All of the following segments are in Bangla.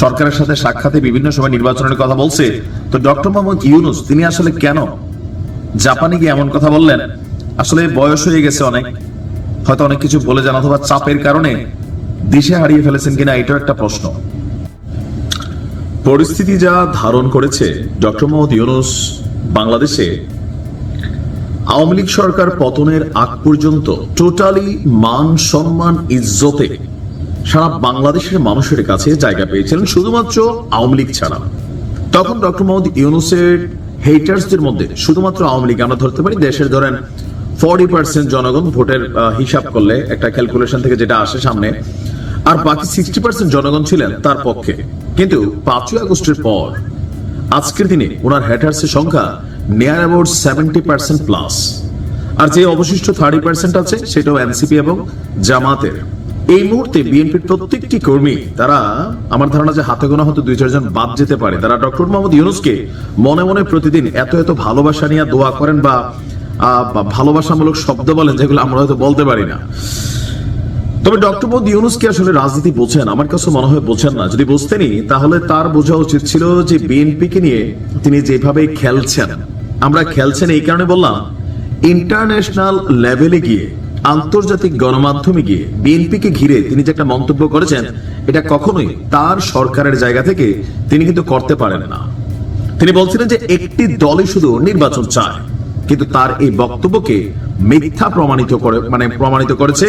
সরকারের সাথে সাক্ষাতে বিভিন্ন সময় নির্বাচনের কথা বলছে। তো ডক্টর মোহাম্মদ ইউনুস, তিনি আসলে কেন জাপানে গিয়ে এমন কথা বললেন? আসলে বয়স হয়ে গেছে অনেক। হয়তো অনেক কিছু বলে যান অথবা চাপের কারণে দিশে হারিয়ে ফেলেছেন কিনা এটাও একটা প্রশ্ন। পরিস্থিতি যা ধারণ করেছে ডক্টর মোহাম্মদ ইউনুস বাংলাদেশে, আওয়ামী লীগ সরকার পতনের আগ পর্যন্ত টোটালি মান সম্মান ইজ্জতে সারা বাংলাদেশের মানুষের কাছে জায়গা পেয়েছিলেন শুধুমাত্র আওয়ামী লীগ ছাড়া। তখন ডক্টর মোহাম্মদ ইউনুসের হেটার্সদের মধ্যে শুধুমাত্র আওয়ামী লীগ আমরা ধরতে পারি। দেশের ধরেন ফর্টি পার্সেন্ট জনগণ ভোটের হিসাব করলে একটা ক্যালকুলেশন থেকে যেটা আসে সামনে, আর বাকি সিক্সটি পার্সেন্ট জনগণ ছিলেন তার পক্ষে। কিন্তু পাঁচই আগস্টের পর, আজকের দিনে ওনার হ্যাটার্সের সংখ্যা near about seventy percent plus আর যে অবশিষ্ট থার্টি পার্সেন্ট আছে সেটাও এনসিপি এবং জামাতের। এই মুহূর্তে বিএনপির প্রত্যেকটি কর্মী, তারা আমার ধারণা যে হাতে গোনা হয়তো দুই চারজন বাদ যেতে পারে। তারা ডক্টর মোহাম্মদ ইউনুসকে মনে মনে প্রতিদিন এত এত ভালোবাসা নিয়ে দোয়া করেন বা ভালোবাসামূলক শব্দ বলেন যেগুলো আমরা হয়তো বলতে পারি না। তবে ডক্টর মোহাম্মদ ইউনুস কি আসলে রাজনীতি বোঝেন, আমার কাছে মনে হয় বোঝেন না। যদি বুঝতেনই তাহলে তার বোঝা উচিত ছিল যে বিএনপি কে নিয়ে তিনি যেভাবে খেলছেন, আমরা খেলছেন এই কারণে বললাম ইন্টারন্যাশনাল লেভেলে গিয়ে, আন্তর্জাতিক গণমাধ্যমে গিয়ে বিএনপি কে ঘিরে তিনি যে একটা মন্তব্য করেছেন, এটা কখনোই তার সরকারের জায়গা থেকে তিনি কিন্তু করতে পারেন না। তিনি বলছিলেন যে একটি দলই শুধু নির্বাচন চায়, কিন্তু তার এই বক্তব্যকে মিথ্যা প্রমাণিত করে মানে প্রমাণিত করেছে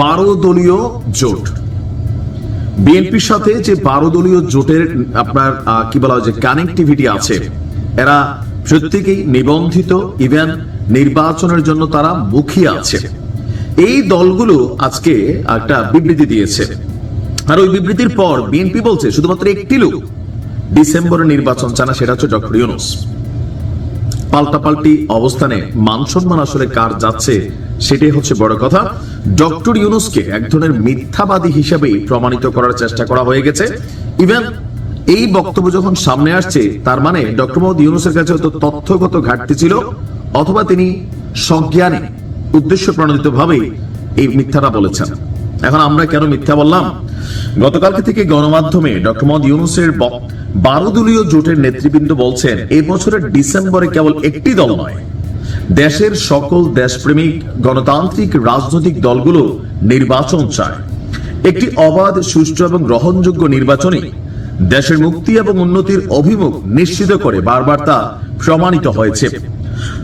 বারো দলীয় জোট। বিএনপির সাথে যে বারো দলীয় জোটের আপনার কি বলা হয় যে কানেক্টিভিটি আছে, এরা প্রত্যেকেই নিবন্ধিত? ইভেন নির্বাচনের জন্য তারা মুখিয়ে আছে। এই দলগুলো আজকে একটা বিবৃতি দিয়েছে। আর ওই বিবৃতির পর বিএনপি বলছে, শুধুমাত্র একটি লোক ডিসেম্বরে নির্বাচন চানা সেটা হচ্ছে ডক্টর ইউনুস। পাল্টাপাল্টি অবস্থানে মান সম্মান আসলে কার যাচ্ছে, সেটাই হচ্ছে বড় কথা। ডক্টর ইউনুসকে এক ধরনের মিথ্যাবাদী হিসেবেই প্রমাণিত করার চেষ্টা করা হয়ে গেছে। ইভেন এই বক্তব্য যখন সামনে আসছে, তার মানে ডক্টর মোহাম্মদ ইউনুসের কাছে হয়তো তথ্যগত ঘাটতি ছিল। অথবা তিনি সজ্ঞানে উদ্দেশ্য প্রণোদিত ভাবেই এই মিথ্যাটা বলেছেন। এখন আমরা কেন মিথ্যা বললাম? গতকালকে থেকে গণমাধ্যমে ডক্টর মোহাম্মদ ইউনুসের বারো দলীয় জোটের নেতৃবৃন্দ বলছেন এই বছরের ডিসেম্বরে কেবল একটি দল নয়, দেশের সকল দেশপ্রেমিক, গণতান্ত্রিক, রাজনৈতিক দলগুলো নির্বাচন চায়। একটি অবাধ, সুষ্ঠু এবং গ্রহণযোগ্য নির্বাচনে দেশের মুক্তি এবং উন্নতির অভিমুখ নিশ্চিত করে, বারবার তা প্রমাণিত হয়েছে।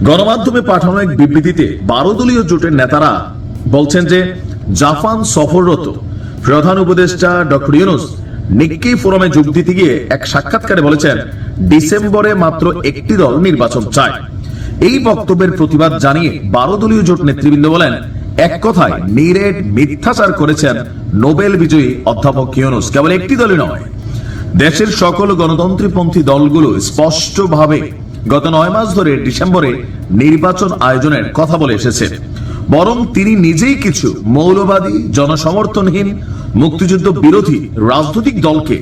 গণমাধ্যমে পাঠানো এক বিবৃতিতে বারো দলীয় জোটের নেতারা বলছেন যে জাপান সফররত প্রধান উপদেষ্টা ডক্টর ইউনুস নিক্কি ফোরামে যোগ দিতে গিয়ে এক সাক্ষাৎকারে বলেছেন, ডিসেম্বরে মাত্র একটি দল নির্বাচন চায়। এই বক্তব্যের প্রতিবাদ জানিয়ে বারো দলীয় জোট নেতৃবৃন্দ বলেন, এক কথায় নিরেট মিথ্যাচার করেছেন নোবেল বিজয়ী অধ্যাপক ইউনুস। কেবল একটি দলই নয়, দেশের সকল গণতন্ত্রীপন্থী দলগুলো স্পষ্টভাবে গত নয় মাস ধরে ডিসেম্বরে নির্বাচন আয়োজনের কথা বলে এসেছে। বরং তিনি নিজেই কিছু মৌলবাদী, জনসমর্থনহীন, মুক্তিযুদ্ধ বিরোধী রাজনৈতিক দলকে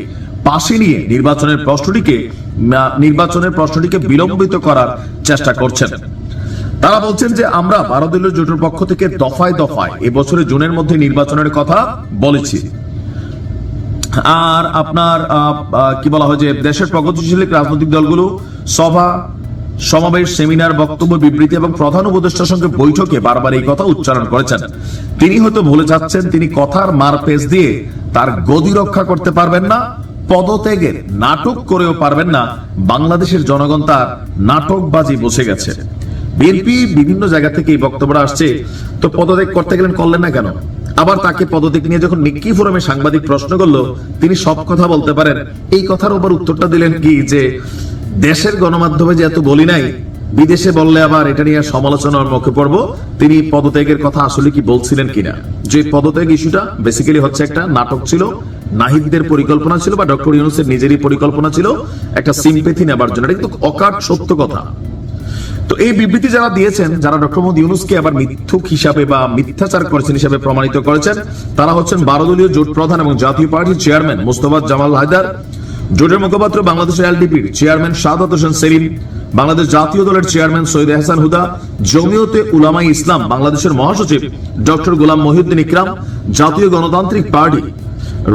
পাশে নিয়ে নির্বাচনের প্রশ্নটিকে নির্বাচনের প্রশ্নটিকে বিলম্বিত করার চেষ্টা করছেন। তারা বলছেন যে আমরা দলীয় জোটের পক্ষ থেকে দফায় দফায় এবছরে জুনের মধ্যে নির্বাচনের কথা বলেছি। আর আপনার কি বলা হয় যে দেশের প্রগতিশীল রাজনৈতিক দলগুলো সভা সমাবেশ, সেমিনার, বক্তব্য, বিবৃতি এবং প্রধান উপদেষ্টার সঙ্গে বৈঠকে বারবার এই কথা উচ্চারণ করেছেন। তিনি হয়তো ভুলে যাচ্ছেন, তিনি কথার মার পেজ দিয়ে তার গদি রক্ষা করতে পারবেন না, পদত্যাগের নাটক করেও পারবেন না, বাংলাদেশের জনগণ তার নাটকবাজি বসে গেছে। বিএনপি বিভিন্ন জায়গা থেকে এই বক্তব্যটা আসছে, তো পদত্যাগ করতে গেলেন, করলেন না কেন? আবার তাকে পদত্যাগ নিয়ে যখন নিক্কি ফোরামে সাংবাদিক প্রশ্ন করল, তিনি সব কথা বলতে পারেন। এই কথার উপর উত্তরটা দিলেন কি, যে দেশের গণমাধ্যমে যে এত বলি নাই, বিদেশে বললে আবার এটা নিয়ে সমালোচনার মুখে পড়ব, তিনি পদত্যাগের কথা আসলে কি বলছিলেন কিনা? যে পদত্যাগ ইস্যুটা বেসিক্যালি হচ্ছে একটা নাটক ছিল, নাহিদদের পরিকল্পনা ছিল বা ডক্টর ইউনুসের নিজেরই পরিকল্পনা ছিল, একটা সিম্পেথি নেবার জন্য। এটা কিন্তু অকাট সত্য কথা। তো এই বিবৃতি যারা দিয়েছেন, যারা ডক্টর মোহাম্মদ ইউনুসকে আবার মিথ্যুক হিসাবে বা মিথ্যাচার করেছেন হিসাবে প্রমাণিত করেছেন, তারা হচ্ছেন বারো দলীয় জোট প্রধান এবং জাতীয় পার্টির চেয়ারম্যান মুস্তফা জামাল হায়দার। জোটের মুখপাত্র বাংলাদেশের এলডিপির চেয়ারম্যান সাদাত হোসেন সেলিম, বাংলাদেশ জাতীয় দলের চেয়ারম্যান সৈয়দ এহসান হুদা, জমিয়তে উলামাই ইসলাম, বাংলাদেশের মহাসচিব ডক্টর গোলাম মহিউদ্দিন ইকরাম, জাতীয় গণতান্ত্রিক party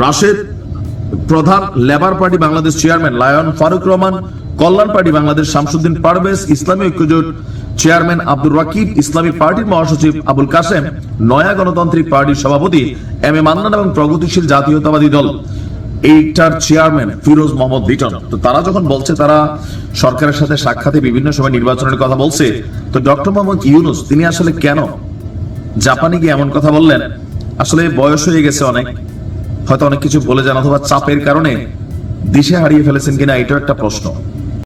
Rashed Pradhan labour party Bangladesh chairman lion Faruk Rahman, কল্যাণ পার্টি বাংলাদেশ শামসুদ্দিন পারভেজ, ইসলামী ঐক্যজোট চেয়ারম্যান আব্দুর রাকিব, ইসলামী পার্টির মহাসচিব আবুল কাসেম নয়া গণতান্ত্রিক পার্টির সভাপতি এম এ মান্নান এবং প্রগতিশীল জাতীয়তাবাদী দল। এইটার চেয়ারম্যান ফিরোজ মোহাম্মদ লিটন। তো তারা যখন বলছে তারা সরকারের সাথে সাক্ষাতে বিভিন্ন সময় নির্বাচনের কথা বলছে, তো ডক্টর মোহাম্মদ ইউনুস, তিনি আসলে কেন জাপানে গিয়ে এমন কথা বললেন? আসলে বয়স হয়ে গেছে অনেক। হয়তো অনেক কিছু বলে যান অথবা চাপের কারণে দিশে হারিয়ে ফেলেছেন কিনা এটাও একটা প্রশ্ন।